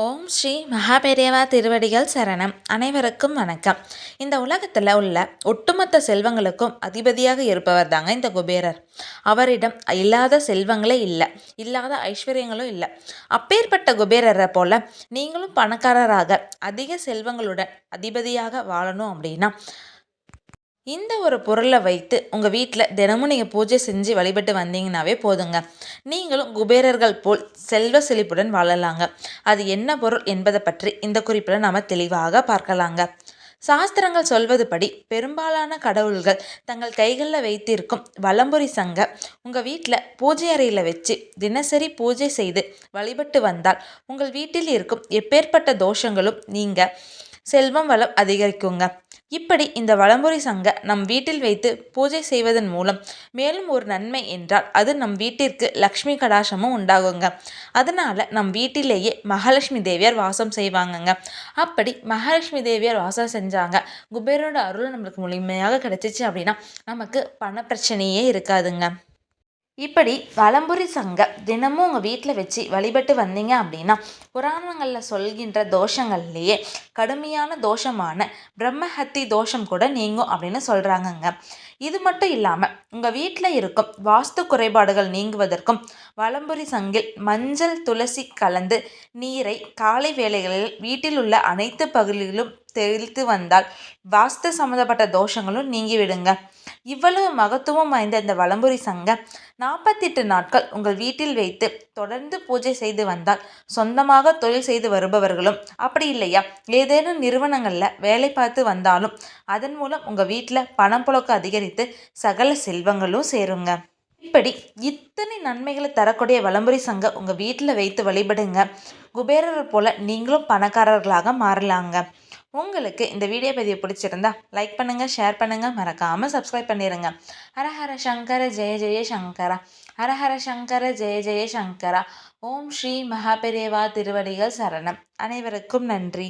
ஓம் ஸ்ரீ மகாபெரியவா திருவடிகள் சரணம். அனைவருக்கும் வணக்கம். இந்த உலகத்தில் உள்ள ஒட்டுமொத்த செல்வங்களுக்கும் அதிபதியாக இருப்பவர் தாங்க இந்த குபேரர். அவரிடம் இல்லாத செல்வங்களே இல்லை. இல்லாத ஐஸ்வர்யங்களும் இல்லை. அப்பேற்பட்ட குபேரரை போல நீங்களும் பணக்காரராக அதிக செல்வங்களுடன் அதிபதியாக வாழணும் அப்படின்னா இந்த ஒரு பொருளை வைத்து உங்கள் வீட்டில் தினமும் நீங்கள் பூஜை செஞ்சு வழிபட்டு வந்தீங்கன்னாவே போதுங்க. நீங்களும் குபேரர்கள் போல் செல்வ செழிப்புடன் வாழலாங்க. அது என்ன பொருள் என்பதை பற்றி இந்த குறிப்பில் நாம் தெளிவாக பார்க்கலாங்க. சாஸ்திரங்கள் சொல்வது படி பெரும்பாலான கடவுள்கள் தங்கள் கைகளில் வைத்திருக்கும் வலம்புரி சங்க உங்கள் வீட்டில் பூஜை அறையில் வச்சு தினசரி பூஜை செய்து வழிபட்டு வந்தால் உங்கள் வீட்டில் இருக்கும் எப்பேற்பட்ட தோஷங்களும் நீங்கள் செல்வம் வளம் அதிகரிக்குங்க. இப்படி இந்த வளம்புரி சங்க நம் வீட்டில் வைத்து பூஜை செய்வதன் மூலம் மேலும் ஒரு நன்மை என்றால் அது நம் வீட்டிற்கு லக்ஷ்மி கடாசமும் உண்டாகுங்க. அதனால நம் வீட்டிலேயே மகாலட்சுமி தேவியார் வாசம் செய்வாங்கங்க. அப்படி மகாலட்சுமி தேவியார் வாசம் செஞ்சாங்க. குபேரோட அருள் நம்மளுக்கு முழுமையாக கிடைச்சிச்சு அப்படின்னா நமக்கு பண பிரச்சனையே இருக்காதுங்க. இப்படி வலம்புரி சங்க தினமும் உங்கள் வீட்டில் வச்சு வழிபட்டு வந்தீங்க அப்படின்னா புராணங்களில் சொல்கின்ற தோஷங்கள்லேயே கடுமையான தோஷமான பிரம்மஹத்தி தோஷம் கூட நீங்கும் அப்படின்னு சொல்கிறாங்கங்க இது மட்டும் இல்லாமல் உங்கள் வீட்டில் இருக்கும் வாஸ்து குறைபாடுகள் நீங்குவதற்கும் வலம்புரி சங்கில் மஞ்சள் துளசி கலந்து நீரை காலை வேளைகளில் வீட்டில் உள்ள அனைத்து பகுதிகளிலும் தெளித்து வந்தால் வாஸ்து சம்மந்தப்பட்ட தோஷங்களும் நீங்கிவிடுங்க. இவ்வளவு மகத்துவம் வாய்ந்த இந்த வலம்புரி சங்கம் நாற்பத்தெட்டு நாட்கள் உங்கள் வீட்டில் வைத்து தொடர்ந்து பூஜை செய்து வந்தால் சொந்தமாக தொழில் செய்து வருபவர்களும் அப்படி இல்லையா? ஏதேனும் நிறுவனங்களில் வேலை பார்த்து வந்தாலும் அதன் மூலம் உங்கள் வீட்டில் பணம் புழக்கம் அதிகரித்து சகல செல்வங்களும் சேருங்க. இப்படி இத்தனை நன்மைகளை தரக்கூடிய வலம்புரி சங்கம் உங்கள் வீட்டில் வைத்து வழிபடுங்க. குபேரர் போல் நீங்களும் பணக்காரர்களாக மாறலாங்க. உங்களுக்கு இந்த வீடியோ பதிவு பிடிச்சிருந்தா லைக் பண்ணுங்கள் ஷேர் பண்ணுங்கள் மறக்காமல் சப்ஸ்கிரைப் பண்ணிடுங்க ஹரஹர சங்கர ஜெய ஜெய சங்கரா. ஹரஹர சங்கர ஜெய ஜெய சங்கரா. ஓம் ஸ்ரீ மகாபெரேவா திருவடிகள் சரணம். அனைவருக்கும் நன்றி.